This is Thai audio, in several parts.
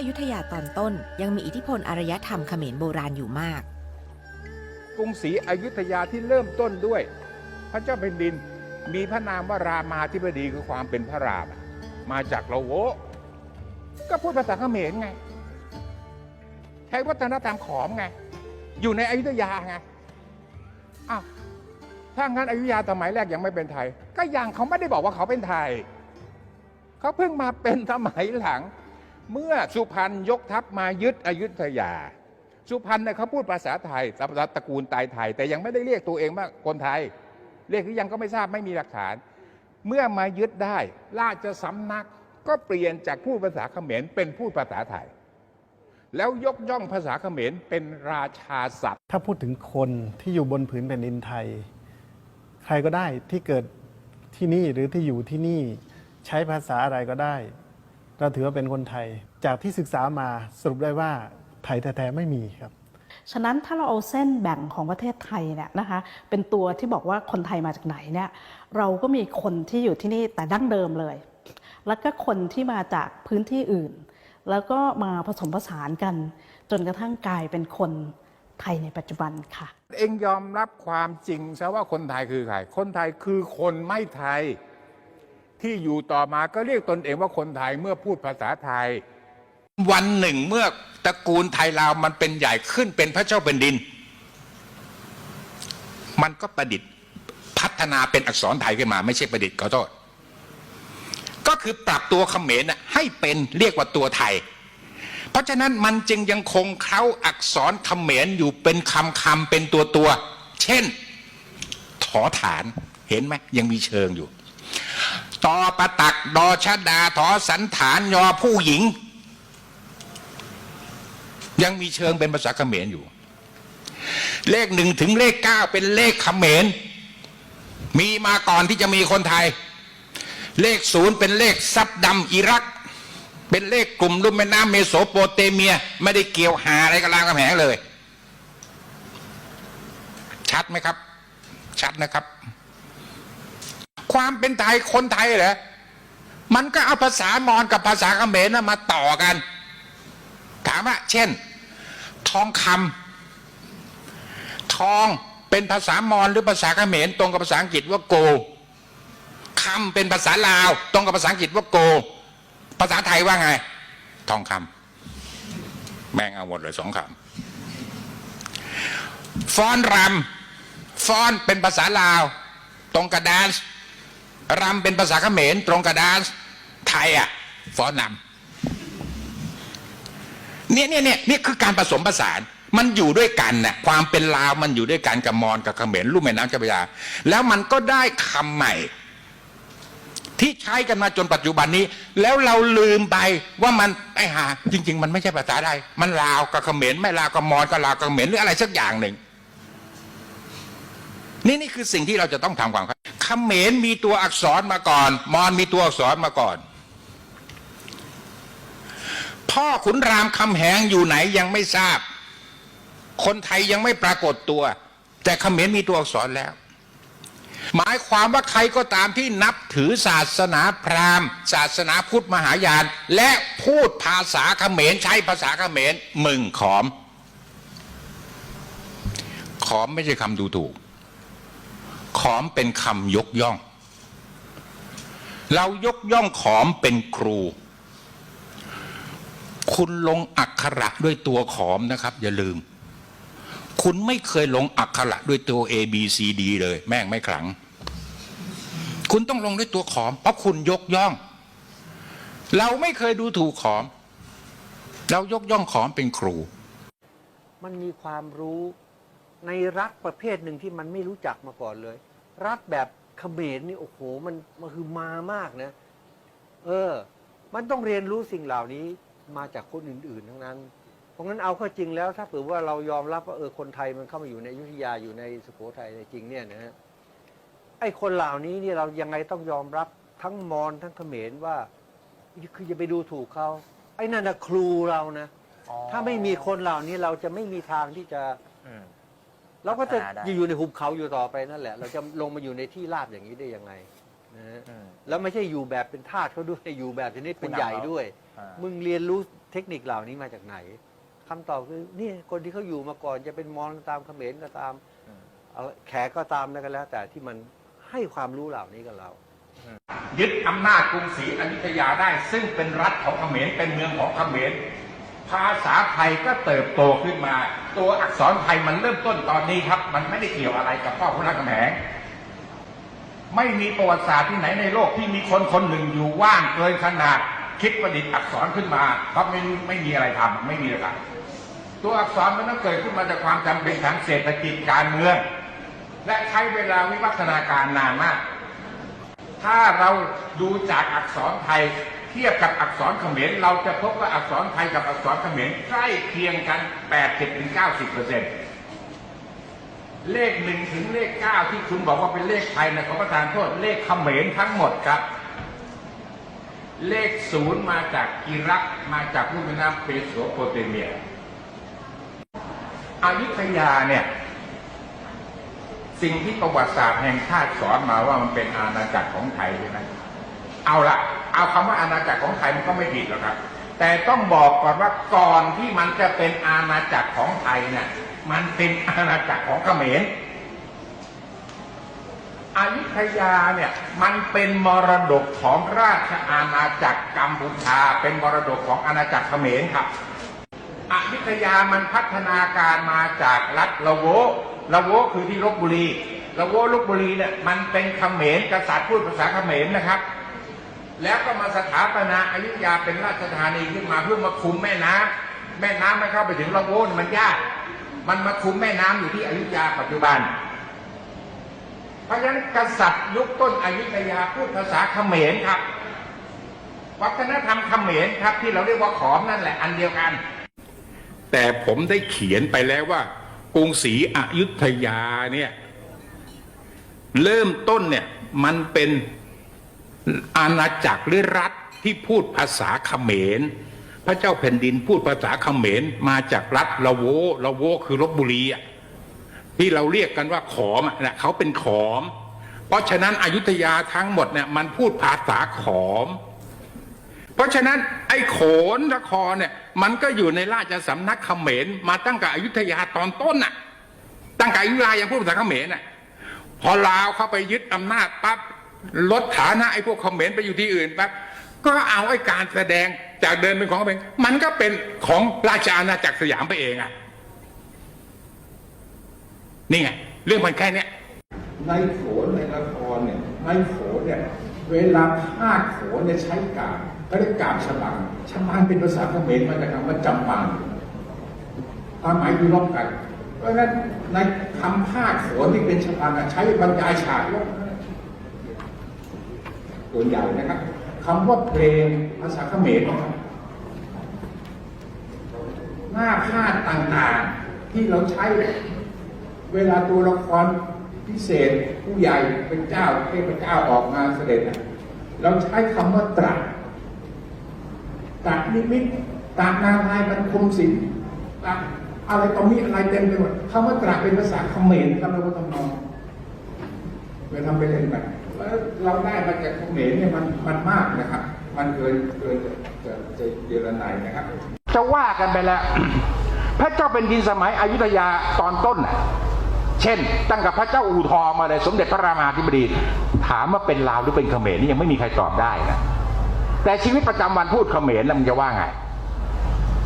อยุธยาตอนต้นยังมีอิทธิพลอารยธรรมเขมรโบราณอยู่มาก กรุงศรีอยุธยาที่เริ่มต้นด้วย พระเจ้าแผ่นดินมีพระนามว่ารามาธิบดีคือความเป็นพระรามมาจากละโวก็พูดภาษาเขมรไงใช้วัฒนธรรมขอมไง อยู่ในอยุธยาไงอ้าวถ้างั้นอยุธยาสมัยแรกยังไม่เป็นไทย ก็ยังเขาไม่ได้บอกว่าเขาเป็นไทย เขาเพิ่งมาเป็นสมัยหลัง เมื่อสุพรรณยกทัพมายึดอยุธยา สุพรรณเนี่ยเขาพูดภาษาไทยภาษาตระกูลตายไทย แต่ยังไม่ได้เรียกตัวเองว่าคนไทย เรียกหรือยังก็ไม่ทราบไม่มีหลักฐาน เมื่อมายึดได้ ราชสำนักก็เปลี่ยนจากพูดภาษาเขมรเป็นพูดภาษาไทย แล้วยกย่องภาษาเขมรเป็นราชาศัพท์ ถ้าพูดถึงคนที่อยู่บนผืนแผ่นดินไทย ใครก็ได้ที่เกิดที่นี่หรือที่อยู่ที่นี่ใช้ภาษาอะไรก็ได้ เราถือว่าเป็นคนไทย จากที่ศึกษามาสรุปได้ว่าไทยแท้ๆไม่มีครับฉะนั้นถ้าเราเอาเส้นแบ่งของประเทศไทยเนี่ยนะคะเป็นตัวที่บอกว่าคนไทยมาจากไหนเนี่ยเราก็มีคนที่อยู่ที่นี่แต่ดั้งเดิมเลย แล้วก็คนที่มาจากพื้นที่อื่น แล้วก็มาผสมผสานกัน จนกระทั่งกลายเป็นคนไทยในปัจจุบันค่ะ เองยอมรับความจริงซะว่าคนไทยคือใครคนไทยคือคนไม่ไทย ที่อยู่ต่อมาก็เรียกตนเองว่าคนไทยเมื่อพูดภาษาไทย วันหนึ่งเมื่อตระกูลไทยลาวมันเป็นใหญ่ขึ้นเป็นพระเจ้าเป็นดิน มันก็ประดิษฐ์พัฒนาเป็นอักษรไทยขึ้นมา ไม่ใช่ประดิษฐ์ขอโทษก็คือปรับตัวเขมรให้เป็นเรียกว่าตัวไทย เพราะฉะนั้นมันจึงยังคงเคล้าอักษรเขมรอยู่เป็นคำคำเป็นตัวตัว เช่น ถอฐานเห็นไหมยังมีเชิงอยู่ ตอประตักดอชดาถอสันฐานยอผู้หญิง ยังมีเชิงเป็นภาษาเขมรอยู่ เลขหนึ่งถึงเลขเก้าเป็นเลขเขมร มีมาก่อนที่จะมีคนไทย เลขศูนย์เป็นเลขซับดำอิรัก เป็นเลขกลุ่มลุ่มแม่น้ำเมโสโปเตเมีย ไม่ได้เกี่ยวหาอะไรกับรามคำแหงเลย ชัดไหมครับ ชัดนะครับ ความเป็นไทยคนไทยเหรอมันก็เอาภาษามอญกับภาษาเขมรนะมาต่อกัน ถามว่า เช่น ทองคำทองเป็นภาษามอญหรือภาษาเขมรตรงกับภาษาอังกฤษว่าโกคำเป็นภาษาลาว ตรงกับภาษาอังกฤษว่าโก ภาษาไทยว่าไง ทองคำแม่งเอาหมดเลยสองคำฟ้อนรำฟ้อนเป็นภาษาลาว ตรงกับแดนซ์ รำเป็นภาษาเขมรตรงกับแดนไทยอะฟ้อนรำเนี่ยเนี่ยเนี่ยนี่คือการผสมผสานมันอยู่ด้วยกันน่ะความเป็นลาวมันอยู่ด้วยกันกับมอญกับเขมรลุ่มแม่น้ำเจ้าพระยา แล้วมันก็ได้คำใหม่ ที่ใช้กันมาจนปัจจุบันนี้ แล้วเราลืมไปว่ามันไอ้หาจริง ๆ มันไม่ใช่ภาษาไทยมันลาวกับเขมรไม่ลาวกับมอญกับลาวกับเขมรหรืออะไรสักอย่างหนึ่งนี่นี่คือสิ่งที่เราจะต้องทำความเข้าใจ มรมีตัวอักษรมาก่อน มอญมีตัวอักษรมาก่อน พ่อขุนรามคำแหงอยู่ไหนยังไม่ทราบ คนไทยยังไม่ปรากฏตัว แต่เขมรมีตัวอักษรแล้ว หมายความว่าใครก็ตามที่นับถือศาสนาพราหมณ์ ศาสนาพุทธมหายาน และพูดภาษาเขมรใช้ภาษาเขมรมึงขอม ขอมไม่ใช่คำดูถูก ขอมเป็นคำยกย่อง เรายกย่องขอมเป็นครู คุณลงอักขระด้วยตัวขอมนะครับ อย่าลืม คุณไม่เคยลงอักขระด้วยตัว A B C D เลย แม่งไม่ขลัง คุณต้องลงด้วยตัวขอม เพราะคุณยกย่อง เราไม่เคยดูถูกขอม เรายกย่องขอมเป็นครู มันมีความรู้ ในรัฐประเภทหนึ่งที่มันไม่รู้จักมาก่อนเลย รัฐแบบเขมรนี่โอ้โหมันมันคือมามากนะ เออ มันต้องเรียนรู้สิ่งเหล่านี้มาจากคนอื่น ๆ ทั้งนั้น เพราะงั้นเอาเข้าจริงแล้ว ถ้าเผื่อว่าเรายอมรับว่าเออคนไทยมันเข้ามาอยู่ในอยุธยาอยู่ในสุโขทัยในยจริงเนี่ยนะฮะไอ้คนเหล่านี้เนี่ยเรายังไงต้องยอมรับทั้งมอญทั้งเขมรว่า คืออย่าไปดูถูกเขาไอ้นั่นนะครูเรานะถ้าไม่มีคนเหล่านี้เราจะไม่มีทางที่จะอืม เราก็จะพัฒนาได้ อยู่ในหุบเขาอยู่ต่อไปนั่นแหละ เราจะลงมาอยู่ในที่ราบอย่างนี้ได้ยังไงนะฮะอืม แล้วไม่ใช่อยู่แบบเป็นทาสเขาด้วยอยู่แบบชนิดเป็นใหญ่ด้วย อ่ามึงเรียนรู้เทคนิคเหล่านี้มาจากไหนคำตอบคือนี่คนที่เขาอยู่มาก่อนจะเป็นมอญก็ตามเขมรก็ตามเอาแขกก็ตามแล้วกันแล้ว แต่ที่มันให้ความรู้เหล่านี้กับเรา ยึดอำนาจกรุงศรีอยุธยาได้ ซึ่งเป็นรัฐของเขมรเป็นเมืองของเขมร ภาษาไทยก็เติบโตขึ้นมา ตัวอักษรไทยมันเริ่มต้นตอนนี้ครับ มันไม่ได้เกี่ยวอะไรกับพ่อคุณรามคำแหงไม่มีประวัติศาสตร์ที่ไหนในโลกที่มีคนคนหนึ่งอยู่ว่างเกินขนาด คิดประดิษฐ์อักษรขึ้นมาก็ไม่ไม่มีอะไรทำไม่มีเลยครับตัวอักษรมันต้องเกิดขึ้นมาจากความจำเป็นทางเศรษฐกิจการเมือง และใช้เวลาวิวัฒนาการนานมาก ถ้าเราดูจากอักษรไทย เทียบกับอักษรเขมรเราจะพบว่าอักษรไทยกับอักษรเขมรใกล้เคียงกัน 80-90เปอร์เลขหนึ่งถึงเลขเก้าที่คุณบอกว่าเป็นเลขไทยนะขอประทานโทษเลขเขมรทั้งหมดครับ เลขศูนย์มาจากอิรักมาจากลุ่มแม่น้ำเปโสโปเตเมียอยุธยาเนี่ยสิ่งที่ประวัติศาสตร์แห่งชาติสอนมาว่ามันเป็นอาณาจักรของไทยใช่ไหม เอาละเอาคำว่าอาณาจักรของไทยมันก็ไม่ผิดหรอกครับ แต่ต้องบอกก่อนว่าก่อนที่มันจะเป็นอาณาจักรของไทยเนี่ยมันเป็นอาณาจักรของเขมรอยุธยาเนี่ยมันเป็นมรดกของราชอาณาจักรกัมพูชา เป็นมรดกของอาณาจักรเขมรครับอยุธยามันพัฒนาการมาจากรัฐละโวละโวคือที่ลบบุรีละโวลบบุรีเนี่ยมันเป็นเขมรกษัตริย์พูดภาษาเขมรนะครับ แล้วก็มาสถาปนาอยุธยาเป็นราชธานีขึ้นมาเพื่อมาคุมแม่น้ำแม่น้ำไม่เข้าไปถึงละโวนมันยาก มันมาคุมแม่น้ำอยู่ที่อยุธยาปัจจุบัน เพราะฉะนั้นกษัตริย์ยุคต้นอยุธยาพูดภาษาเขมรครับ วัฒนธรรมเขมรครับ ที่เราเรียกว่าขอมนั่นแหละอันเดียวกัน แต่ผมได้เขียนไปแล้วว่ากรุงศรีอยุธยาเนี่ยเริ่มต้นเนี่ยมันเป็น อาณาจักรหรือรัฐที่พูดภาษาเขมร พระเจ้าแผ่นดินพูดภาษาเขมรมาจากรัฐละโวละโวคือลบบุรีอะที่เราเรียกกันว่าขอมอะนะเขาเป็นขอม เพราะฉะนั้นอยุธยาทั้งหมดเนี่ยมันพูดภาษาขอม เพราะฉะนั้นไอ้โขนนครเนี่ยมันก็อยู่ในราชสำนักเขมรมาตั้งแต่อยุธยาตอนต้นน่ะตั้งแต่อยุธยายังพูดภาษาเขมรน่ะพอลาวเข้าไปยึดอำนาจปั๊บ ลดฐานะไอ้พวกคอมเขมรไปอยู่ที่อื่นปั๊บก็เอาไอ้การแสดงจากเดินเป็นของเขมรมันก็เป็นของราชอาณาจักรสยามไปเองอะนี่ไงเรื่องมันแค่เนี้ยในโขนในละครเนี่ยในโขนเนี่ยเวลาภาคโขนเนี่ยใช้กาบเขาเรียกกาบฉบังฉบังเป็นภาษาเขมรมาจากคำว่าจำปังความหมายคือลบกัน เพราะฉะนั้นในคำภาคโขนที่เป็นฉบังอะใช้บรรยายฉากลบ ตัวใหญ่นะครับคำว่าเพลงภาษาเขมรนะครับหน้าพาดต่างๆที่เราใช้ เวลาตัวละครพิเศษผู้ใหญ่เป็นเจ้าเทพเจ้าออกมาเสด็จเราใช้คำว่าตรัสตรัสนิมิตตรัสนารายณ์บรรคมศิลป์ตรัสอะไรตรงนี้อะไรเต็มไปหมดคำว่าตรัสเป็นภาษาเขมรครับเราก็ต้องมองไปทำไปเล่นไป แล้วเราได้มาจากเขมรเนี่ยมันมันมากนะครับ มันเกินเกินจะจะจะเจรนายนะครับ จะว่ากันไปแล้ว พระเจ้าเป็นดินสมัยอยุธยาตอนต้นน่ะเช่น ตั้งกับพระเจ้าอู่ทองมาเลยสมเด็จพระรามาธิบดี ถามว่าเป็นลาวหรือเป็นเขมรนี่ยังไม่มีใครตอบได้นะแต่ชีวิตประจำวันพูดเขมรแล้วมึงจะว่าไง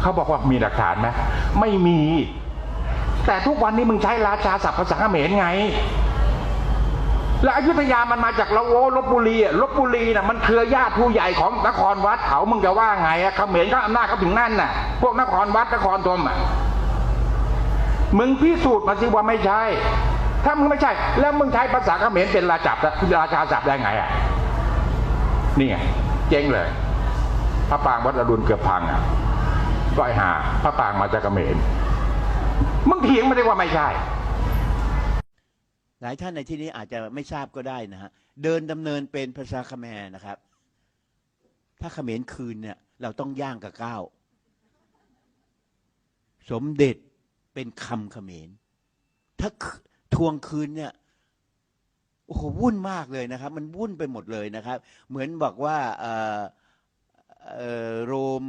เขาบอกว่ามีหลักฐานไหมไม่มี แต่ทุกวันนี้มึงใช้ราชาศัพท์ภาษาเขมรไง แล้วอยุธยามันมาจากละโวลบบุรีอะลบบุรีน่ะมันเครือญาติผู้ใหญ่ของนครวัดเขามึงจะว่าไงอะเขมรก็อำนาจเขาถึงนั่นน่ะ พวกนครวัดนครธมอะมึงพิสูจน์มาสิว่าไม่ใช่ ถ้ามึงไม่ใช่ แล้วมึงใช้ภาษาเขมรเป็นราจับราชาศัพท์ได้ไงอะนี่ไงเจ๊งเลย พระปรางวัดอรุณเกือบพังอะก็ไอหาพระปรางมาจากเขมรมึงเถียงไม่ได้ว่าไม่ใช่ หลายท่านในที่นี้อาจจะไม่ทราบก็ได้นะฮะเดินดำเนินเป็นภาษาเขมรนะครับ ถ้าเขมรคืนเนี่ยเราต้องย่างกับก้าวสมเด็จเป็นคำเขมร ถ้าทวงคืนเนี่ยโอ้โหวุ่นมากเลยนะครับ มันวุ่นไปหมดเลยนะครับ เหมือนบอกว่าเออโรม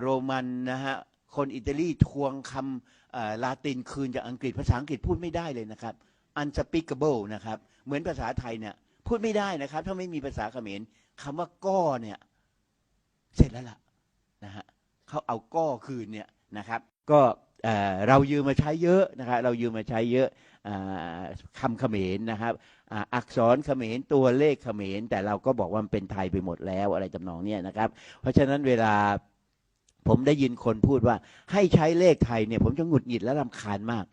โรมันนะฮะคนอิตาลีทวงคำลาตินคืนจากอังกฤษภาษาอังกฤษพูดไม่ได้เลยนะครับ unspeakable นะครับ เหมือนภาษาไทยเนี่ยพูดไม่ได้นะครับ ถ้าไม่มีภาษาเขมรคำว่าก้อเนี่ย เสร็จแล้วล่ะนะฮะเขาเอาก้อคืนเนี่ยนะครับ ก็เรายืมมาใช้เยอะนะครับ เรายืมมาใช้เยอะอ่าคำเขมรนะครับอักษรเขมรตัวเลขเขมรแต่เราก็บอกว่ามันเป็นไทยไปหมดแล้วอะไรจำนองเนี้ยนะครับ เพราะฉะนั้นเวลาผมได้ยินคนพูดว่าให้ใช้เลขไทยเนี่ย ผมจะหงุดหงิดและรำคาญมาก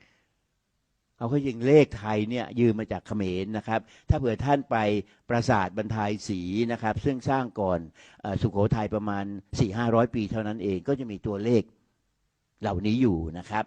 เอาเข้าจริงเลขไทยเนี่ยยืมมาจากเขมรนะครับ ถ้าเผื่อท่านไปปราสาทบรรทายศีนะครับ ซึ่งสร้างก่อนอสุโขทัยประมาณ 4-500 ปีเท่านั้นเองก็จะมีตัวเลขเหล่านี้อยู่นะครับ